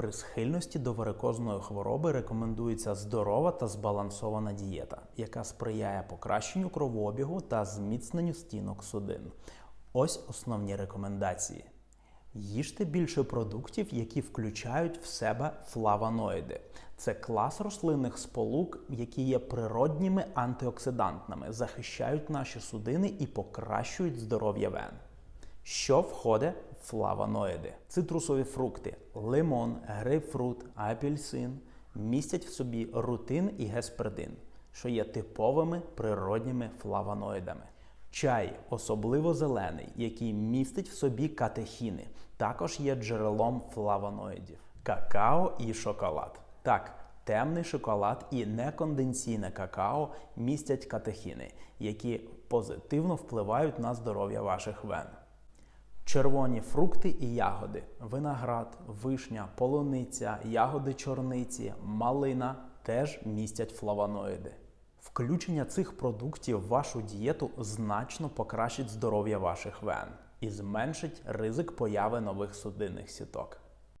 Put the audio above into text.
При схильності до варикозної хвороби рекомендується здорова та збалансована дієта, яка сприяє покращенню кровообігу та зміцненню стінок судин. Ось основні рекомендації. Їжте більше продуктів, які включають в себе флавоноїди. Це клас рослинних сполук, які є природніми антиоксидантами, захищають наші судини і покращують здоров'я вен. Що входить в флавоноїди? Цитрусові фрукти, лимон, грейпфрут, апельсин містять в собі рутин і геспердин, що є типовими природніми флавоноїдами. Чай, особливо зелений, який містить в собі катехіни, також є джерелом флавоноїдів. Какао і шоколад. Так, темний шоколад і неконденційне какао містять катехіни, які позитивно впливають на здоров'я ваших вен. Червоні фрукти і ягоди, виноград, вишня, полуниця, ягоди чорниці, малина теж містять флавоноїди. Включення цих продуктів в вашу дієту значно покращить здоров'я ваших вен і зменшить ризик появи нових судинних сіток.